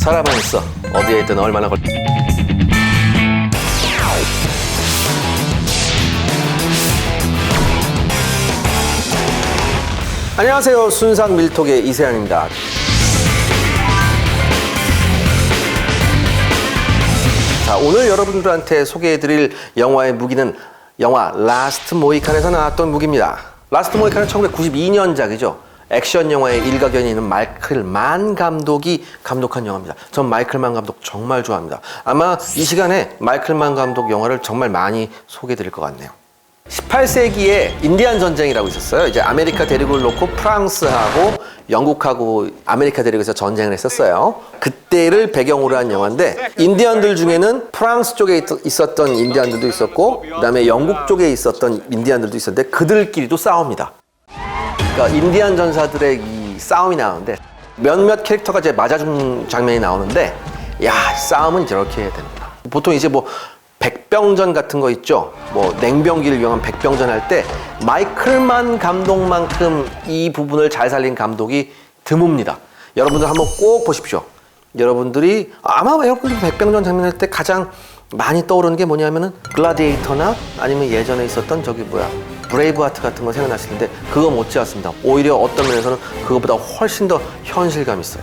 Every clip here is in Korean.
살아만 있어. 어디에 있든 얼마나 걸. 안녕하세요. 순상 밀톡의 이세현입니다. 자, 오늘 여러분들한테 소개해드릴 영화의 무기는 영화 라스트 모이칸에서 나왔던 무기입니다. 라스트 모이칸은 1992년작이죠. 액션 영화의 일가견이 있는 마이클 만 감독이 감독한 영화입니다. 전 마이클 만 감독 정말 좋아합니다. 아마 이 시간에 마이클 만 감독 영화를 정말 많이 소개해 드릴 것 같네요. 18세기에 인디안 전쟁이라고 있었어요. 이제 아메리카 대륙을 놓고 프랑스하고 영국하고 아메리카 대륙에서 전쟁을 했었어요. 그때를 배경으로 한 영화인데 인디언들 중에는 프랑스 쪽에 있- 있었던 인디언들도 있었고 그다음에 영국 쪽에 있었던 인디언들도 있었는데 그들끼리도 싸웁니다. 그러니까 인디안 전사들의 이 싸움이 나오는데 몇몇 캐릭터가 이제 맞아주는 장면이 나오는데 야 싸움은 저렇게 해야 됩니다. 보통 이제 뭐 백병전 같은 거 있죠. 뭐 냉병기를 이용한 백병전 할 때 마이클만 감독만큼 이 부분을 잘 살린 감독이 드뭅니다. 여러분들 한번 꼭 보십시오. 여러분들이 아마 여러분들 백병전 장면 할 때 가장 많이 떠오르는 게 뭐냐면은 글라디에이터나 아니면 예전에 있었던 저기 뭐야 브레이브하트 같은 거 생각나실 텐데 그거 못지않습니다. 오히려 어떤 면에서는 그거보다 훨씬 더 현실감 있어요.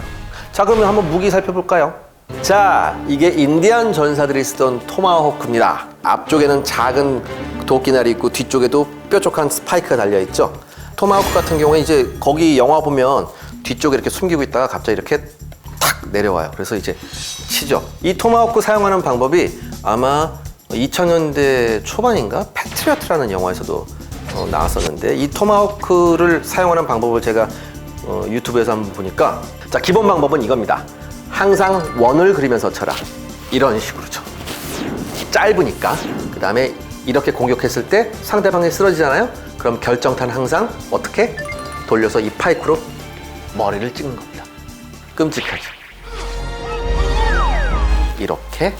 자 그러면 한번 무기 살펴볼까요? 자 이게 인디안 전사들이 쓰던 토마호크입니다. 앞쪽에는 작은 도끼날이 있고 뒤쪽에도 뾰족한 스파이크가 달려 있죠. 토마호크 같은 경우에 이제 거기 영화 보면 뒤쪽에 이렇게 숨기고 있다가 갑자기 이렇게 탁 내려와요. 그래서 이제 치죠. 이 토마호크 사용하는 방법이 아마 2000년대 초반인가 패트리어트라는 영화에서도 어, 나왔었는데 이 토마호크를 사용하는 방법을 제가 어, 유튜브에서 한번 보니까 자 기본 방법은 이겁니다. 항상 원을 그리면서 쳐라. 이런 식으로죠. 짧으니까 그 다음에 이렇게 공격했을 때 상대방이 쓰러지잖아요. 그럼 결정탄 항상 어떻게 돌려서 이 파이크로 머리를 찍는 겁니다. 끔찍하죠. 이렇게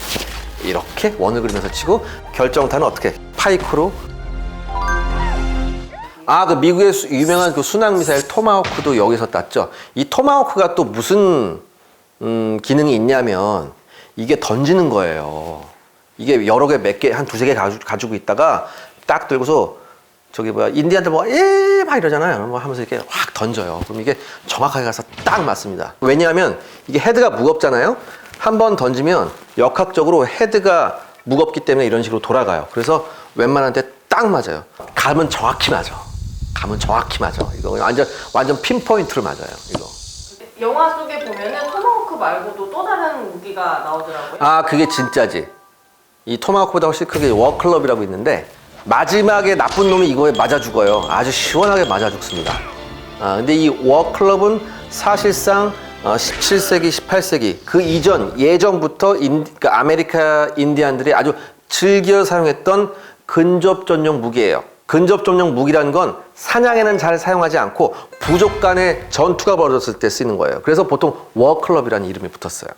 이렇게 원을 그리면서 치고 결정타는 어떻게 파이크로 아 그 미국의 수- 유명한 그 순항 미사일 토마호크도 여기서 땄죠. 이 토마호크가 또 무슨 음, 기능이 있냐면 이게 던지는 거예요. 이게 여러 개 몇 개 한 두세 개 가지고, 있다가 딱 들고서 저기 뭐야 인디안들 뭐에막 이러잖아요. 뭐 하면서 이렇게 확 던져요. 그럼 이게 정확하게 가서 딱 맞습니다. 왜냐하면 이게 헤드가 무겁잖아요. 한 번 던지면 역학적으로 헤드가 무겁기 때문에 이런 식으로 돌아가요. 그래서 웬만한 데 딱 맞아요. 감은 정확히 맞아. 감은 정확히 맞아. 이거 완전 완전 핀포인트로 맞아요. 이거. 영화 속에 보면은 토마호크 말고도 또 다른 무기가 나오더라고요. 아 그게 진짜지. 이 토마호크보다 훨씬 크게 워클럽이라고 있는데 마지막에 나쁜 놈이 이거에 맞아 죽어요. 아주 시원하게 맞아 죽습니다. 아 근데 이 워클럽은 사실상 어, 17세기, 18세기 그 이전 예전부터 인, 그 아메리카 인디안들이 아주 즐겨 사용했던 근접 전용 무기예요. 근접 전용 무기라는 건 사냥에는 잘 사용하지 않고 부족 간의 전투가 벌어졌을 때 쓰는 거예요. 그래서 보통 워클럽이라는 이름이 붙었어요.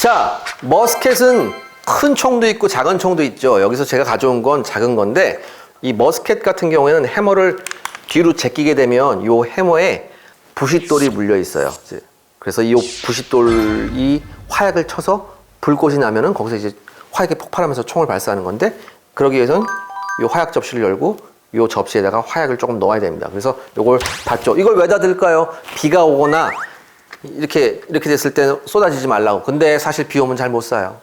자, 머스켓은 큰 총도 있고 작은 총도 있죠. 여기서 제가 가져온 건 작은 건데 이 머스켓 같은 경우에는 해머를 뒤로 제끼게 되면 이 해머에 부싯돌이 물려 있어요. 그래서 이 부싯돌이 화약을 쳐서 불꽃이 나면은 거기서 이제 화약이 폭발하면서 총을 발사하는 건데 그러기 위해서는 이 화약 접시를 열고 이 접시에다가 화약을 조금 넣어야 됩니다. 그래서 이걸 닫죠. 이걸 왜 닫을까요? 비가 오거나 이렇게 이렇게 됐을 때 쏟아지지 말라고. 근데 사실 비 오면 잘 못 사요.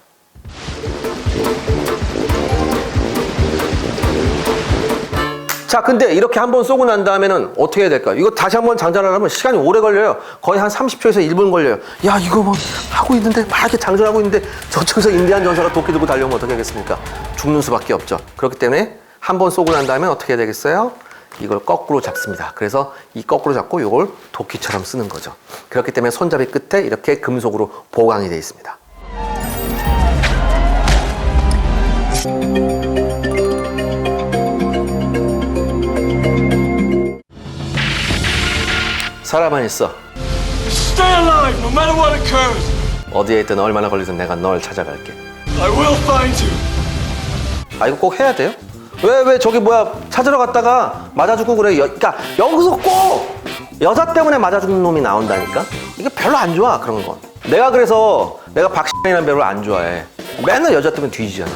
자, 근데 이렇게 한 번 쏘고 난 다음에는 어떻게 해야 될까요? 이거 다시 한 번 장전하려면 시간이 오래 걸려요. 거의 한 30초에서 1분 걸려요. 야, 이거 뭐 하고 있는데, 막 이렇게 장전하고 있는데 저쪽에서 인디안 전사가 도끼 들고 달려오면 어떻게 하겠습니까? 죽는 수밖에 없죠. 그렇기 때문에 한 번 쏘고 난 다음에 어떻게 되겠어요? 이걸 거꾸로 잡습니다. 그래서 이 거꾸로 잡고 이걸 도끼처럼 쓰는 거죠. 그렇기 때문에 손잡이 끝에 이렇게 금속으로 보강이 되어 있습니다. 살아만 있어. Stay alive no matter what occurs. 어디에 있든 얼마나 걸리든 내가 널 찾아갈게. I will find you. 아 이거 꼭 해야 돼요? 왜 왜 저기 뭐야 찾으러 갔다가 맞아 죽고 그래? 여, 그러니까 여기서 꼭 여자 때문에 맞아 죽는 놈이 나온다니까? 이게 별로 안 좋아 그런 건 내가 그래서 내가 박신이라는 배우를 안 좋아해 맨날 여자 때문에 뒤지잖아